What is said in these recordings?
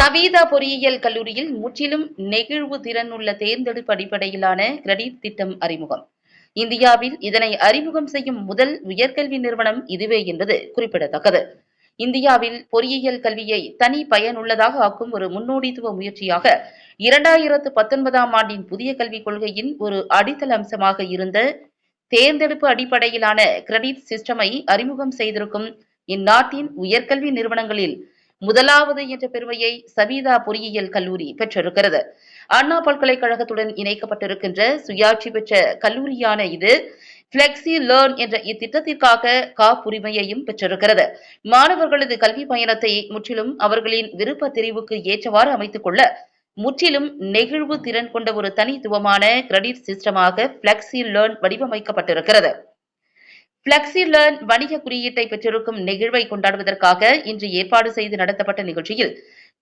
சவீதா பொறியியல் கல்லூரியில் முற்றிலும் நெகிழ்வு திறனுள்ள தேர்ந்தெடுப்பு அடிப்படையிலான கிரெடிட் திட்டம் அறிமுகம். இந்தியாவில் இதனை அறிமுகம் செய்யும் முதல் உயர்கல்வி நிறுவனம் இதுவே என்பது குறிப்பிடத்தக்கது. இந்தியாவில் பொறியியல் கல்வியை தனி பயனுள்ளதாக ஆக்கும் ஒரு முன்னோடித்துவ முயற்சியாக இரண்டாயிரத்து பத்தொன்பதாம் ஆண்டின் புதிய கல்விக் கொள்கையின் ஒரு அடித்தள அம்சமாக இருந்த தேர்ந்தெடுப்பு அடிப்படையிலான கிரெடிட் சிஸ்டமை அறிமுகம் செய்திருக்கும் இந்நாட்டின் உயர்கல்வி நிறுவனங்களில் முதலாவது என்ற பெருமையை சவீதா பொறியியல் கல்லூரி பெற்றிருக்கிறது. அண்ணா பல்கலைக்கழகத்துடன் இணைக்கப்பட்டிருக்கின்ற சுயாட்சி பெற்ற கல்லூரியான இது பிளெக்சி லேர்ன் என்ற இத்திட்டத்திற்காக காப்புரிமையையும் பெற்றிருக்கிறது. மாணவர்களது கல்வி பயணத்தை முற்றிலும் அவர்களின் விருப்ப தெரிவுக்கு ஏற்றவாறு அமைத்துக் கொள்ள முற்றிலும் நெகிழ்வு திறன் கொண்ட ஒரு தனித்துவமான கிரெடிட் சிஸ்டமாக பிளெக்சி லேர்ன் வடிவமைக்கப்பட்டிருக்கிறது. பிளெக்சி லேர்ன் வணிக குறியீட்டை பெற்றிருக்கும் நிகழ்வை கொண்டாடுவதற்காக இன்று ஏற்பாடு செய்து நடத்தப்பட்ட நிகழ்ச்சியில்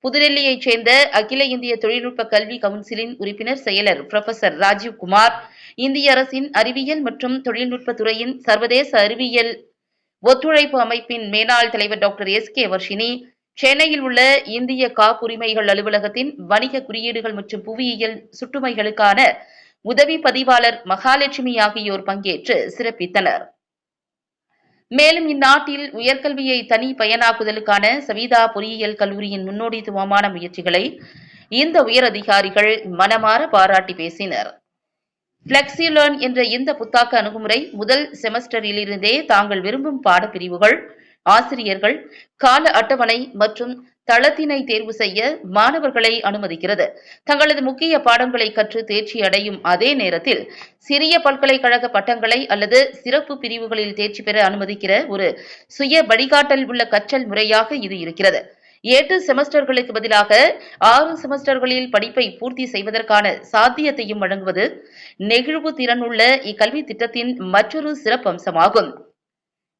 புதுடெல்லியைச் சேர்ந்த அகில இந்திய தொழில்நுட்ப கல்வி கவுன்சிலின் உறுப்பினர் செயலர் புரொஃபசர் ராஜீவ் குமார் இந்திய அரசின் அறிவியல் மற்றும் தொழில்நுட்ப துறையின் சர்வதேச அறிவியல் ஒத்துழைப்பு அமைப்பின் மேலாள் தலைவர் டாக்டர் எஸ் கே வர்ஷினி சென்னையில் உள்ள இந்திய காப்புரிமைகள் அலுவலகத்தின் வணிக குறியீடுகள் மற்றும் புவியியல் சுட்டுமைகளுக்கான உதவி பதிவாளர் மகாலட்சுமி ஆகியோர் பங்கேற்று சிறப்பித்தனர். மேலும் இந்நாட்டில் உயர்கல்வியை தனி பயனாக்குதலுக்கான சவிதா பொறியியல் கல்லூரியின் முன்னோடித்துவமான முயற்சிகளை இந்த உயரதிகாரிகள் மனமாற பாராட்டி பேசினர். பிளெக்சிலேர்ன் என்ற இந்த புத்தாக்க அணுகுமுறை முதல் செமஸ்டரிலிருந்தே தாங்கள் விரும்பும் பாடப்பிரிவுகள் ஆசிரியர்கள் கால அட்டவணை மற்றும் தளத்தினை தேர்வு செய்ய மாணவர்களை அனுமதிக்கிறது. தங்களது முக்கிய பாடங்களை கற்று தேர்ச்சி அடையும் அதே நேரத்தில் சிறிய பல்கலைக்கழக பட்டங்களை அல்லது சிறப்பு பிரிவுகளில் தேர்ச்சி பெற அனுமதிக்கிற ஒரு சுய வழிகாட்டல் உள்ள கற்றல் முறையாக இது இருக்கிறது. எட்டு செமஸ்டர்களுக்கு பதிலாக ஆறு செமஸ்டர்களில் படிப்பை பூர்த்தி செய்வதற்கான சாத்தியத்தையும் வழங்குவது நெகிழ்வு திறனுள்ள இக்கல்வி திட்டத்தின் மற்றொரு சிறப்பம்சமாகும்.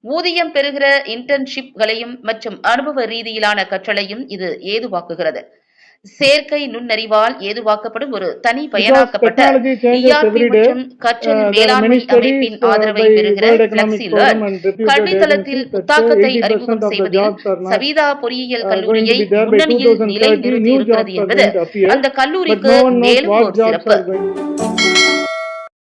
ஊதியம் பெறுகிற இன்டர்ன்ஷிப்களையும் மற்றும் அனுபவ ரீதியிலான கற்றலையும் இது ஏதுவாக்குகிறது சேர்க்கை நுண்ணறிவால் ஏதுவாக்கப்படும் ஒரு தனி பயனாக்கப்பட்ட மற்றும் கற்றல் uh, மேலாண்மை அமைப்பின் uh, ஆதரவை பெறுகிற கல்வித்தளத்தில் agencies that புத்தாக்கத்தை 80% அறிமுகம் செய்வதில் சவீதா பொறியியல் uh, கல்லூரியை முன்னணியில் 2030, நிலைநிறுத்தி new இருக்கிறது jobs are என்பது அந்த கல்லூரிக்கு மேலும் ஒரு சிறப்பு